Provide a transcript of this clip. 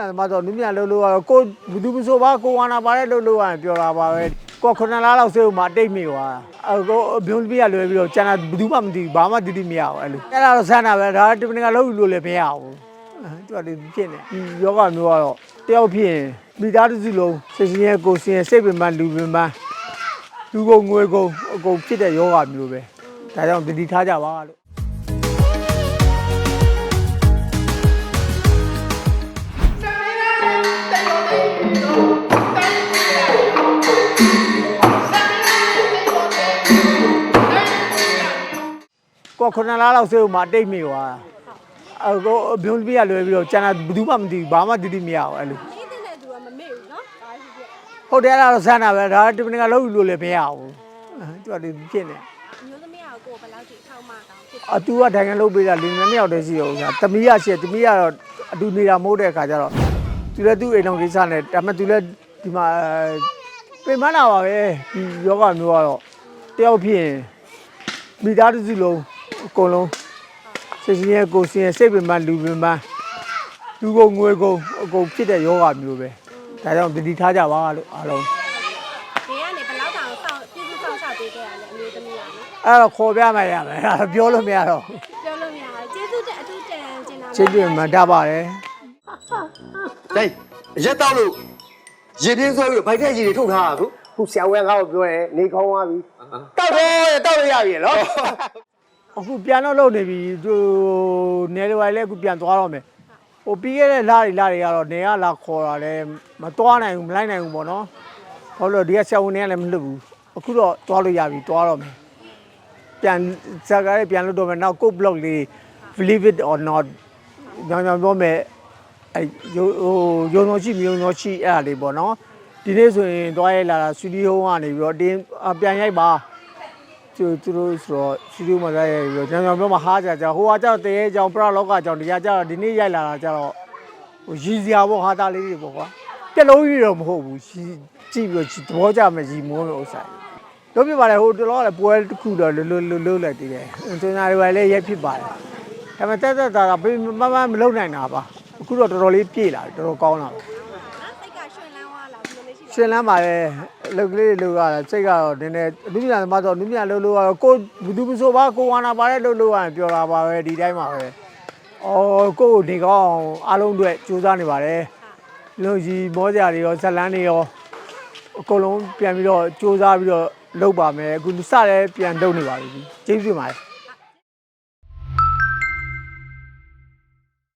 နုမြသမားဆိုနုမြလှုပ်လို့ကတော့ကိုဘူးသူမဆိုပါကိုဝါနာပါတဲ့လှုပ်လို့ရတယ်ပြောတာပါပဲကိုခုနှစ်လားလောက်စေးဥမှာတိတ်မိသွားတာအကိုဘုံပြရလွယ်ပြီးတော့ကျန်တာဘူးသူမှမသိဘူးဘာမှတိတိမရဘူးအဲ့လိုအဲ့ဒါတော့ဆန်းတာပဲဒါတမင်ကလှုပ်လို့လည်းမရဘူးသူကလေဖြစ်နေဒီယောဂမျိုးကတော့တယောက်ဖြစ်ရင်မိသားစုလုံးစိတ်ဆင်းရဲကိုယ်ဆင်းရဲစိတ်ပင်ပန်းလူပင်ပန်းလူကုန်ငွေကုန်အကုန်ဖြစ်တဲ့ယောဂမျိုးပဲဒါကြောင့်တတိထားကြပါလို့ ကိုခုနှစ်လားလောက်စေးဥမှာတိတ်မိသွားတာအကိုဘုံပြရလွယ်ပြီးတော့ကျန်တာဘူးသူမှမသိဘူးဘာမှတိတိမရဘူးအဲ့လိုအေးတဲ့နဲ့သူကမမေ့ဘူးနော်ဒါရှိပြဟုတ်တယ်အဲ့ဒါတော့ဆန်းတာပဲဒါတမင်ကလှုပ်လို့လည်းမရဘူးသူကလေဖြစ်နေမျိုးသမီးကကိုယ်ဘယ်လောက်ထိထောက်မှကောင်းဖြစ်အတူကတိုင်ငံလှုပ်ပေးတာလင်းနှစ်ယောက်တည်းရှိအောင်ဆိုတာတမီးရရှိတယ်တမီးကတော့အတူနေတာမဟုတ်တဲ့အခါကျတော့သူလည်းသူ့အိမ်တော်ကိစ္စနဲ့ဒါပေမဲ့သူလည်းဒီမှာပြင်မနာပါပဲဒီယောဂမျိုးကတော့တယောက်ဖြစ်ရင်မိသားစုလုံး အကုန်လုံးစိတ်ဆင်းရဲကိုယ်ဆင်းရဲစိတ်ပင်ပန်းလူပင်ပန်းလူကုန်ငွေကုန်အကုန်ဖြစ်တဲ့ယောဂမျိုးပဲဒါကြောင့်တတိထားကြပါလို့အားလုံးဒီကနေဘယ်လောက်တောင်စောင့်ပြည့်စုံဆောင်ရှောက်ပေးခဲ့ရလဲအမျိုးသမီးကနော်အဲ့တော့ခေါ်ပြမှရမယ်အဲ့ဒါပြောလို့မရတော့ပြောလို့မရဘူးကျေးဇူးတက်အထူးတန်ကျင်တာစိတ်တွေမှတတ်ပါတယ်ဒိုင်ရက်တော့လို့ရေပြင်းဆွဲပြီးတော့ဗိုက်တဲ့ရေတွေထုတ်ထားတာကို ခုဆရာဝန်ကောက်ပြောတယ်နေကောင်းသွားပြီတောက်တော့တောက်ရရပြီနော် အခုပြန်တော့လုပ်နေပြီသူနယ်တွေလည်းအခုပြန်သွားတော့မယ်ဟိုပြီးခဲ့တဲ့လတွေလတွေကတော့နေကလာခေါ်တာလည်းမသွားနိုင်ဘူးမလိုက်နိုင်ဘူးပေါ့နော်ဘာလို့လဲဒီကဆရာဝန်တွေကလည်းမလွတ်ဘူးအခုတော့သွားလို့ရပြီသွားတော့မယ်ပြန်ဇာတ်ကားလေးပြန်လို့တော့မယ်နောက်ကို blog လေး believe it or not ညောင်ညောင်ပြောမယ်အဲဟိုယုံတော်ရှိမယုံတော်ရှိအဲ့ဒါလေးပေါ့နော်ဒီနေ့ဆိုရင်သွားရဲလာတာစတူဒီယိုကနေပြီးတော့တင်းအပြန်ရိုက်ပါ သူသူတို့ဆိုတော့စတူဒီယိုမှာသွားရဲပြီးတော့ညောင်ညောင်ပြောမှာဟာကြကြဟိုကကြတော့တရေကြောင်ပရလောကကြောင်ဒီကကြတော့ဒီနေ့ရိုက်လာတာကြတော့ဟိုရည်စရာပေါ့ဟာတာလေးတွေပေါ့ကွာပြက်လုံးကြီးတော့မဟုတ်ဘူးရှိကြည့်ပြီးတော့သဘောကျမယ်ရီမိုးလို့ဥစ္စာတို့ပြပါလေဟိုတလောကလည်းပွဲတစ်ခုတော့လွတ်လွတ်လွတ်လွတ်လိုက်တည်တယ်စင်နာတွေလည်းရိုက်ဖြစ်ပါတယ်ဒါပေမဲ့တက်တက်တာတာမမမလုံနိုင်တာပါအခုတော့တော်တော်လေးပြေလာတယ်တော်တော်ကောင်းလာတယ်နော်စိတ်ကရွှင်လန်းသွားလား ဘယ်လိုလဲရှိရှင်လန်းပါလေလုတ်ကလေးလုတ်ရတာစိတ်ကတော့နည်းနည်းအနုမြသမားဆိုအနုမြလှုပ်လို့ကတော့ကိုဘူးသူမဆိုပါကိုဝါနာပါတဲ့လှုပ်လို့ရတယ်ပြောတာပါပဲဒီတိုင်းပါပဲအော်ကိုဒီကောင်းအားလုံးအတွက်စူးစမ်းနေပါတယ်လုံကြီးမောစရာတွေရောဇလန်းတွေရောအကုန်လုံးပြန်ပြီးတော့စူးစမ်းပြီးတော့လုပ်ပါမယ်အခုစလည်းပြန်လုပ်နေပါပြီကျေးဇူးတင်ပါတယ်